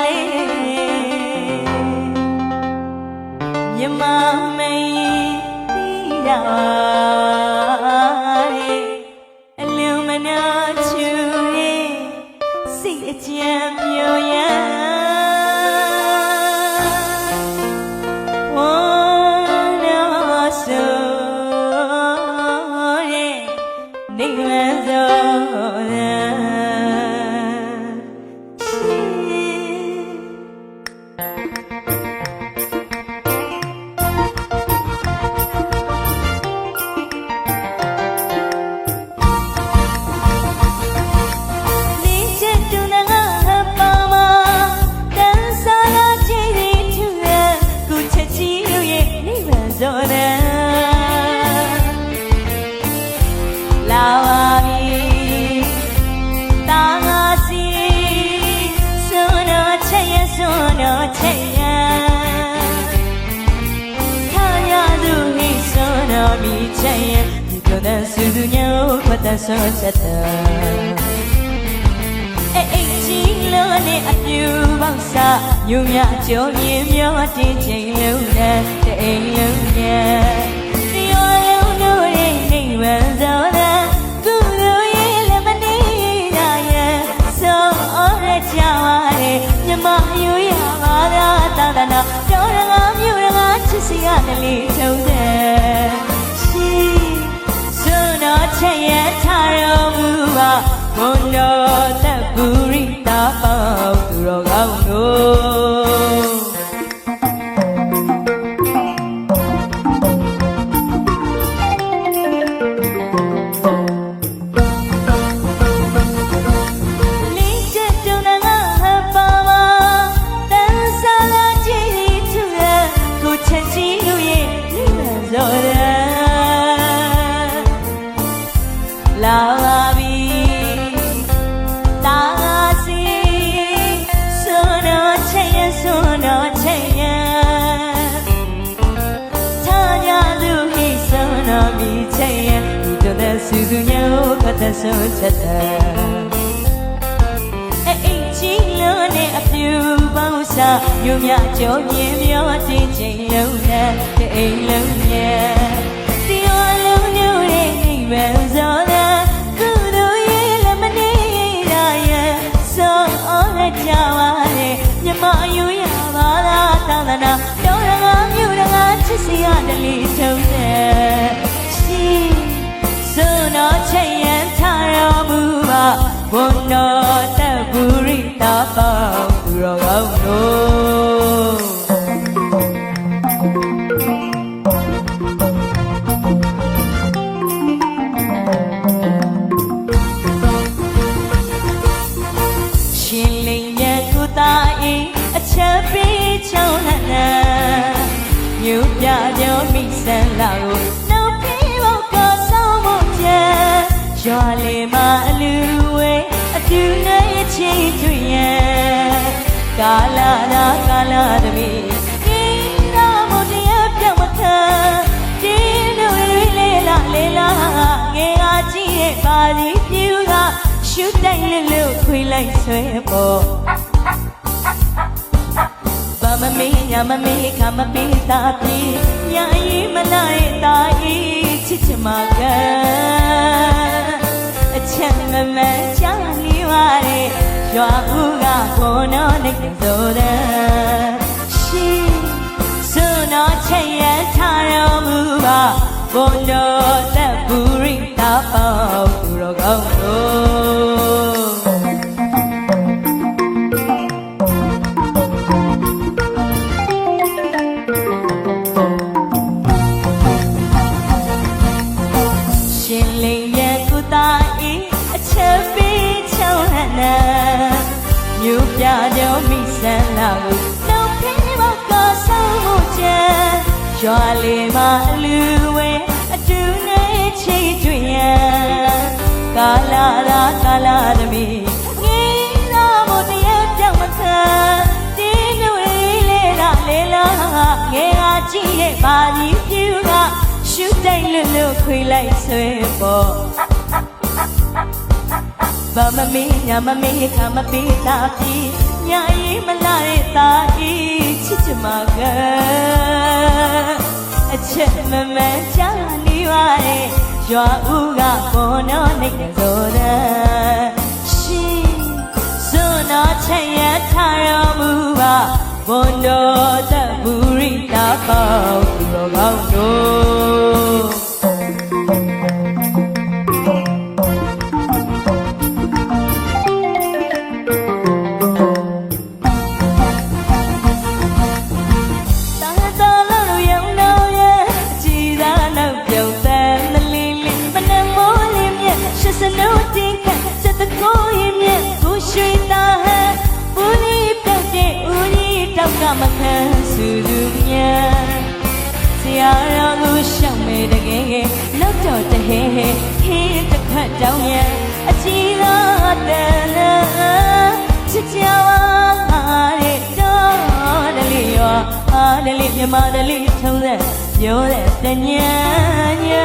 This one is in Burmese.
လေးမြမမင်းတီးတာတဲ့အလူမနာချူရဲ့စိတ်အကြံမျိုးရဝမ်းလို့ဆိုရဲ့နေလန်းစောရ ဒီကနေ့စုသူညောခွတ်တဲ့ဆွချက်တဲ့အဲ့အိတ်ကြီးလုံးနဲ့အပြူပေါက်စားညူမြကြောမြင်မျောတင်ချိန်လုံးနဲ့တဲ့အိမ်လုံးနဲ့ဒီရောလုံးတို့ရဲ့နေဝံစောတဲ့ကုသိုလ်ရဲ့လည်းမနေရရဲ့ဆိုအော်ရကြပါလေမြမယူရ န်း တော့တဲ့စူးစူးညို့ခတ်တဲ့ဆွချက်တဲ့အဲ့အိမ်ကြီးလုံးနဲ့အပြူပေါင်းစားညမြကြောမြင်မျောတင်ချိန်လုံးနဲ့တဲ့အိမ်လုံးနဲ့ဒီဝလုံးမျိုးရဲ့အိမ်ပဲဇောလာကုသိုလ်ရဲ့လည်းမနေရရဲ့စောအော်လက်ကြပါလေမြမယူရပါလားသာသနာ ဘုံတော်တက်ပူရိတာပေါသူတော်ကောင်းတို့ရှင်လင်းရဲ့ကိုသားအေးအချက်ပေးချောင်းဟန်နာမြို့ပြကြောမိဆန်လာကိုနှုတ်ဖေးဖို့ကဆောင်မှုကျန်ရွာလေးမှာအလူဝဲ အတူနဲ့အချင်းတွေ့ရဲ့ကာလာနာကာလာသမီးဒီနာမို့တရားပြောင်းမခံဒီလိုလေးလေးလာလေးလာငယ်ကကြည့်ရဲ့ပါစီပြူကရှူတိုင်းလေးလို့ခွေလိုက်ဆွဲပေါ်ဘာမမေးညာမမေးခမပေးတာပြီညာရေးမလိုက်တာဤချစ်ချင်မှာကအချက်မမချာလီ ပါလေရွာဦးကဘုံတော်နေဆိုတဲ့ရှိစွန်းတော်ချက်ရထားတော်မူပါဘုံတော်သက်ပူ ပြကြောမိဆန်းလာကိုနှုတ်ဖေးဘောက်ကဆောင်မှုချမ်းရွာလေးမှာအလူဝဲအတူနဲ့ချိတ်တွေ့ရန်ကာလာရာကာလာသမီးငင်းလာမို့တရားပြောင်းမခံဒီနွေလေးလာလေးလာငယ်ကကြည့်ရဲ့ပါကြီးပြူကရှူတိုင်းလွတ်လွတ်ခွေလိုက်ဆွဲပေါ် ဘာမမေးညာမမေးခမပေးတာပြီညာရေးမလာမှာကအချက်မမှန်ချနေပါရဲ့ရွာဦးကပေါ်တော့နေတဲ့သောတဲ့ရှင်စွန်းတော်ချက်ရထားတော်မူပါဘွန်တော်သက်ဘူရိတာပေါသူတော်ကောင်းတို့ ကြီးတောက်ကမခန်းစုသူမြတ်ဆရာတော်ကိုရှောက်မေတကယ်ကယ်နောက်တော့တဟဲဟဲခင်းတစ်ခတ်တောင်းမြန်အကြည်သာတန်နာချစ်ကြပါတဲ့တော်တလေးရောအားတလေးမြမတလေးထုံးတဲ့ပြောတဲ့တညာညာ